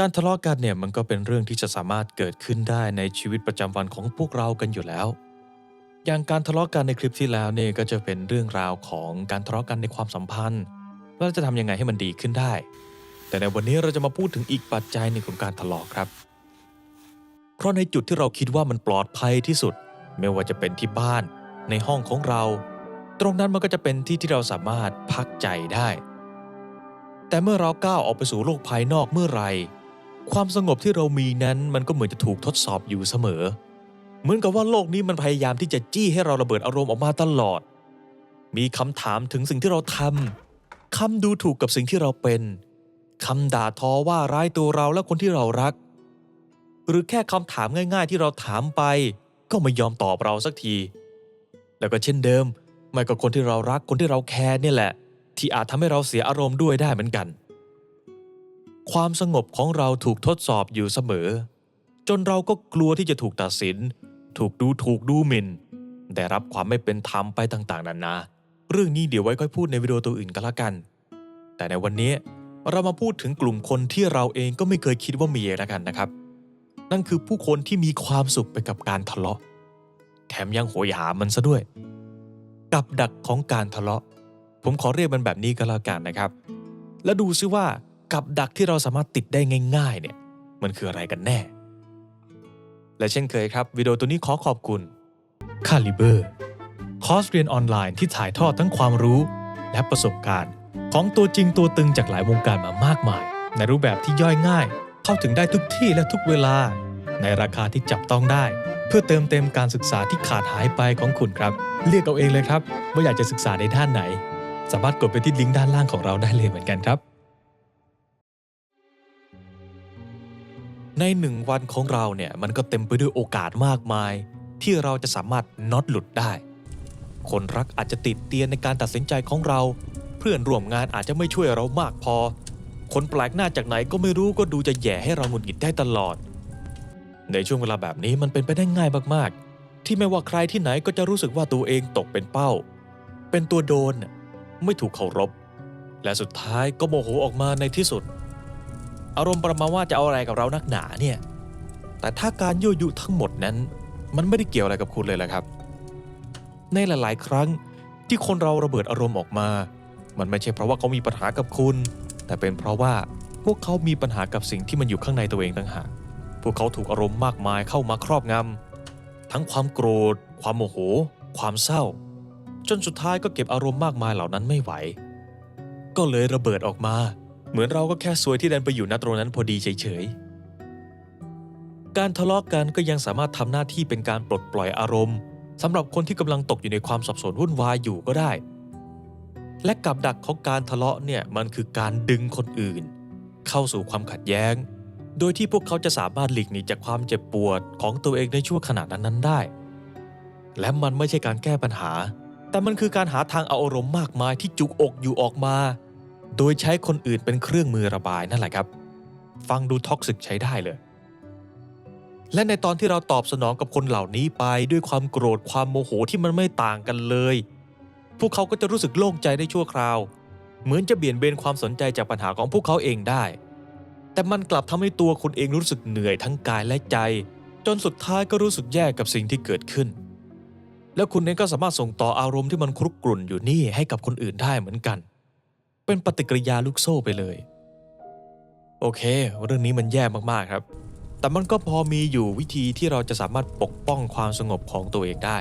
การทะเลาะกันเนี่ยมันก็เป็นเรื่องที่จะสามารถเกิดขึ้นได้ในชีวิตประจำวันของพวกเรากันอยู่แล้ว อย่างการทะเลาะกันในคลิปที่แล้วเนี่ยก็จะเป็นเรื่องราวของการทะเลาะกันในความสัมพันธ์ว่าเราจะทำยังไงให้มันดีขึ้นได้ แต่ในวันนี้เราจะมาพูดถึงอีกปัจจัยหนึ่งของการทะเลาะครับ เพราะในจุดที่เราคิดว่ามันปลอดภัยที่สุด ไม่ว่าจะเป็นที่บ้าน ในห้องของเรา ตรงนั้นมันก็จะเป็นที่ที่เราสามารถพักใจได้ แต่เมื่อเราก้าวออกไปสู่โลกภายนอกเมื่อไหร่ ความสงบที่เรามีนั้นมันก็เหมือนจะถูกทดสอบอยู่เสมอ เหมือนกับว่าโลกนี้มันพยายามที่จะจี้ให้เราระเบิดอารมณ์ออกมาตลอด มีคำถามถึงสิ่งที่เราทำคำดูถูกกับสิ่งที่เราเป็นคำด่าทอว่าร้ายตัวเราและคนที่เรารัก หรือแค่คำถามง่าย ๆ ที่เราถามไป ก็ไม่ยอมตอบเราสักที แล้วก็เช่นเดิม ไม่ก็คนที่เรารักคนที่เราแคร์เนี่ยแหละ ที่อาจทำให้เราเสียอารมณ์ด้วยได้เหมือนกัน ความสงบของเราถูกทดสอบอยู่เสมอ จนเราก็กลัวที่จะถูกตัดสิน ถูกดูถูกดูหมิน่นได้รับความไม่เป็นธรรมไปต่างๆนานา เรื่องนี้เดี๋ยวไว้ค่อยพูดในวิดีโอตัวอื่นก็แล้วกัน แต่ในวันนี้เรามาพูดถึงกลุ่มคนที่เราเองก็ไม่เคยคิดว่ามีแล้วกันนะครับ นั่นคือผู้คนที่มีความสุขไปกับการทะเลาะ แถมยังโหยหามันซะด้วย กับดักของการทะเลาะ ผมขอเรียกมันแบบนี้ก็แล้วกันนะครับ แล้วดูซิว่า กับดักที่เราสามารถติดได้ง่ายๆเนี่ยมันคืออะไรกันแน่ และเช่นเคยครับวิดีโอตัวนี้ขอขอบคุณ Caliber คอร์สเรียนออนไลน์ที่ถ่ายทอดทั้งความรู้ และประสบการณ์ ของตัวจริงตัวตึงจากหลายวงการมามากมาย ในรูปแบบที่ย่อยง่าย เข้าถึงได้ทุกที่และทุกเวลา ในราคาที่จับต้องได้ เพื่อเติมเต็มการศึกษาที่ขาดหายไปของคุณครับ เลือกเอาเองเลยครับ ว่าอยากจะศึกษาในด้านไหน สามารถกดไปที่ลิงก์ด้านล่างของเราได้เลยเหมือนกันครับ ในหนึ่งวันของเราเนี่ยมันก็เต็มไปด้วยโอกาสมากมาย ที่เราจะสามารถน็อตหลุดได้ คนรักอาจจะติดเตียนในการตัดสินใจของเรา เพื่อนร่วมงานอาจจะไม่ช่วยเรามากพอ คนแปลกหน้าจากไหนก็ไม่รู้ก็ดูจะแย่ให้เราหงุดหงิดได้ตลอด ในช่วงเวลาแบบนี้มันเป็นไปได้ง่ายมากๆ ที่ไม่ว่าใครที่ไหนก็จะรู้สึกว่าตัวเองตกเป็นเป้า เป็นตัวโดน ไม่ถูกเคารพและสุดท้ายก็โมโหออกมาในที่สุด อารมณ์ประมาณว่าจะเอาอะไรกับเรานักหนาเนี่ย แต่ถ้าการยั่วยุทั้งหมดนั้น มันไม่ได้เกี่ยวอะไรกับคุณเลยละครับ ในหลาย ๆ ครั้งที่คนเราระเบิดอารมณ์ออกมา มันไม่ใช่เพราะว่าเขามีปัญหากับคุณ แต่เป็นเพราะว่าพวกเขามีปัญหากับสิ่งที่มันอยู่ข้างในตัวเองต่างหาก พวกเขาถูกอารมณ์มากมายเข้ามาครอบงำทั้งความโกรธ ความโมโห ความเศร้า จนสุดท้ายก็เก็บอารมณ์มากมายเหล่านั้นไม่ไหว ก็เลยระเบิดออกมา เหมือนเราก็แค่ซวยที่ดันไปอยู่ณตรงนั้นพอดีเฉยๆ การทะเลาะกันก็ยังสามารถทำหน้าที่เป็นการปลดปล่อยอารมณ์สำหรับคนที่กำลังตกอยู่ในความสับสนวุ่นวายอยู่ก็ได้ และกับดักของการทะเลาะเนี่ยมันคือการดึงคนอื่น เข้าสู่ความขัดแย้ง โดยที่พวกเขาจะสามารถหลีกหนีจากความเจ็บปวดของตัวเองในช่วงขณะนั้นๆได้ และมันไม่ใช่การแก้ปัญหา แต่มันคือการหาทางเอาอารมณ์มากมายที่จุกอกอยู่ออกมา โดยใช้คนอื่นเป็นเครื่องมือระบายนั่นแหละครับ ฟังดูท็อกซิกใช้ได้เลย และในตอนที่เราตอบสนองกับคนเหล่านี้ไปด้วยความโกรธความโมโหที่มันไม่ต่างกันเลย พวกเขาก็จะรู้สึกโล่งใจได้ชั่วคราว เหมือนจะเบี่ยนเบนความสนใจจากปัญหาของพวกเขาเองได้ แต่มันกลับทำให้ตัวคุณเองรู้สึกเหนื่อยทั้งกายและใจ จนสุดท้ายก็รู้สึกแย่กับสิ่งที่เกิดขึ้น แล้วคุณเองก็สามารถส่งต่ออารมณ์ที่มันครุกรุ่นอยู่นี่ให้กับคนอื่นได้เหมือนกัน เป็นปฏิกิริยาลูกโซ่ไปเลย โอเค เรื่องนี้มันแย่มากๆครับ แต่มันก็พอมีอยู่วิธีที่เราจะสามารถปกป้องความสงบของตัวเองได้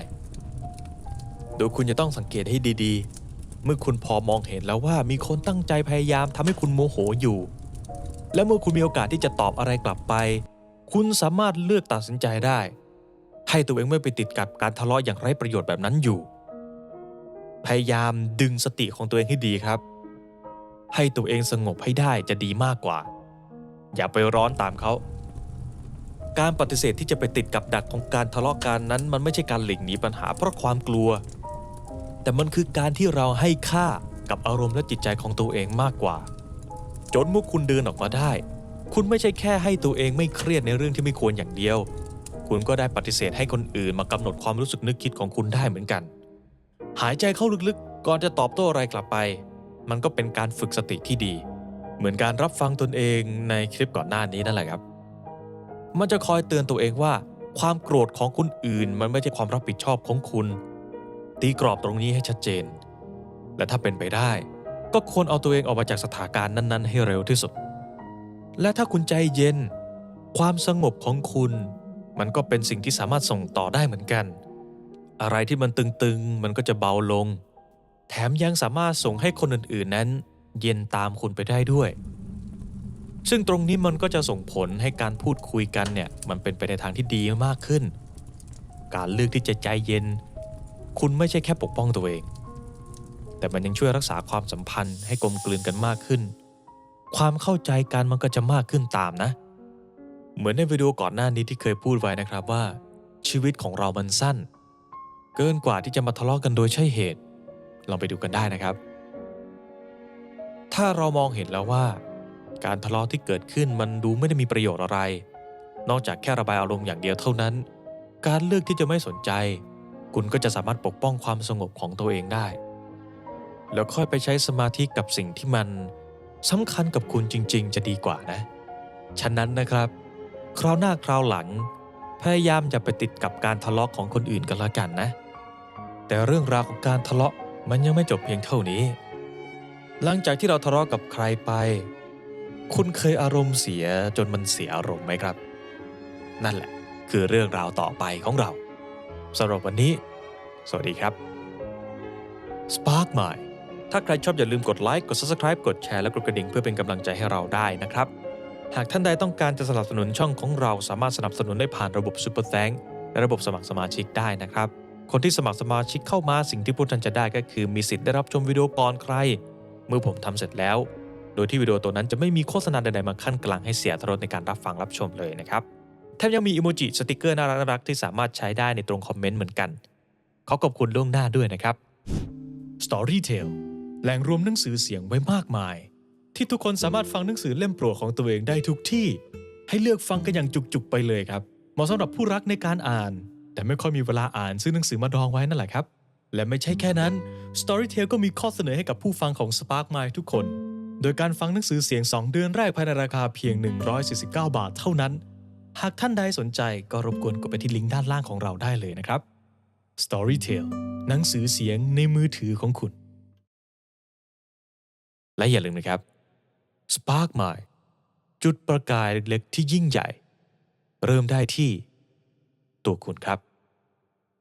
โดยคุณจะต้องสังเกตให้ดีๆ เมื่อคุณพอมองเห็นแล้วว่ามีคนตั้งใจพยายามทำให้คุณโมโหอยู่ และเมื่อคุณมีโอกาสที่จะตอบอะไรกลับไป คุณสามารถเลือกตัดสินใจได้ ให้ตัวเองไม่ไปติดกับการทะเลาะอย่างไร้ประโยชน์แบบนั้นอยู่ พยายามดึงสติของตัวเองให้ดีครับ ให้ตัวเองสงบให้ได้จะดีมากกว่า อย่าไปร้อนตามเขา การปฏิเสธที่จะไปติดกับดักของการทะเลาะกันนั้นมันไม่ใช่การหลีกหนีปัญหาเพราะความกลัว แต่มันคือการที่เราให้ค่ากับอารมณ์และจิตใจของตัวเองมากกว่า จนเมื่อคุณเดินออกมาได้ คุณไม่ใช่แค่ให้ตัวเองไม่เครียดในเรื่องที่ไม่ควรอย่างเดียว คุณก็ได้ปฏิเสธให้คนอื่นมากำหนดความรู้สึกนึกคิดของคุณได้เหมือนกัน หายใจเข้าลึกๆ ก่อนจะตอบโต้อะไรกลับไป มันก็เป็นการฝึกสติที่ดี เหมือนการรับฟังตนเองในคลิปก่อนหน้านี้นั่นแหละครับ มันจะคอยเตือนตัวเองว่า ความโกรธของคนอื่น มันไม่ใช่ความรับผิดชอบของคุณ ตีกรอบตรงนี้ให้ชัดเจน และถ้าเป็นไปได้ ก็ควรเอาตัวเองออกมาจากสถานการณ์นั้น ๆ ให้เร็วที่สุด และถ้าคุณใจเย็น ความสงบของคุณ มันก็เป็นสิ่งที่สามารถส่งต่อได้เหมือนกัน อะไรที่มันตึงๆ มันก็จะเบาลง แถมยังสามารถส่งให้คนอื่นๆนั้น เย็นตามคุณไปได้ด้วย ซึ่งตรงนี้มันก็จะส่งผลให้การพูดคุยกันเนี่ยมันเป็นไปในทางที่ดีมากขึ้น การเลือกที่จะใจเย็น คุณไม่ใช่แค่ปกป้องตัวเอง แต่มันยังช่วยรักษาความสัมพันธ์ให้กลมกลืนกันมากขึ้น ความเข้าใจกันมันก็จะมากขึ้นตามนะ เหมือนในวิดีโอก่อนหน้านี้ที่เคยพูดไว้นะครับว่า ชีวิตของเรามันสั้น เกินกว่าที่จะมาทะเลาะกันโดยใช่เหตุ ลองไปดูกันได้นะครับ ถ้าเรามองเห็นแล้วว่า การทะเลาะที่เกิดขึ้นมันดูไม่ได้มีประโยชน์อะไร นอกจากแค่ระบายอารมณ์อย่างเดียวเท่านั้น การเลือกที่จะไม่สนใจ คุณก็จะสามารถปกป้องความสงบของตัวเองได้ แล้วค่อยไปใช้สมาธิกับสิ่งที่มันสำคัญกับคุณจริง ๆ จะดีกว่านะ ฉะนั้นนะครับ คราวหน้าคราวหลัง พยายามอย่าไปติดกับการทะเลาะของคนอื่นกันละกันนะ แต่เรื่องราวของการทะเลาะ มันยังไม่จบเพียงเท่านี้ หลังจากที่เราทะเลาะกับใครไป คุณเคยอารมณ์เสียจนมันเสียอารมณ์ไหมครับ นั่นแหละ คือเรื่องราวต่อไปของเราสำหรับวันนี้ สวัสดีครับ Spark Mind ถ้าใครชอบอย่าลืมกดไลค์กด Subscribe กดแชร์และกดกระดิ่งเพื่อเป็นกำลังใจให้เราได้นะครับ หากท่านใดต้องการจะสนับสนุนช่องของเราสามารถสนับสนุนได้ผ่านระบบ Super Thank และระบบสมัครสมาชิกได้นะครับ คนที่สมัครสมาชิกเข้ามาสิ่งที่พวกท่านจะได้ก็คือมีสิทธิ์ได้รับชมวิดีโอก่อนใคร เมื่อผมทำเสร็จแล้ว โดยที่วิดีโอตัวนั้นจะไม่มีโฆษณาใดๆมาขั้นกลางให้เสียทรสในการรับฟังรับชมเลยนะครับแถมยังมีอิโมจิสติกเกอร์น่ารักๆที่สามารถใช้ได้ในตรงคอมเมนต์เหมือนกันขอขอบคุณล่วงหน้าด้วยนะครับ Storytel แหล่งรวมหนังสือเสียงไว้มากมาย ที่ทุกคนสามารถฟังหนังสือเล่มโปรดของตัวเองได้ทุกที่ ให้เลือกฟังกันอย่างจุกๆไปเลยครับเหมาะสำหรับผู้รักในการอ่าน แต่ไม่ค่อยมีเวลาอ่านซื้อหนังสือมาดองไว้นั่นแหละครับ และไม่ใช่แค่นั้น Storytel ก็มีข้อเสนอให้กับผู้ฟังของ Spark Mind ทุกคน โดยการฟังหนังสือเสียง 2 เดือนแรกภายในราคาเพียง 149 บาทเท่านั้น หากท่านใดสนใจก็รบกวนกดไปที่ลิงก์ด้านล่างของเราได้เลยนะครับ Storytel หนังสือเสียงในมือถือของคุณ และอย่าลืมนะครับ Spark Mind จุดประกายเล็กๆที่ยิ่งใหญ่ เริ่มได้ที่ ตัวคุณครับ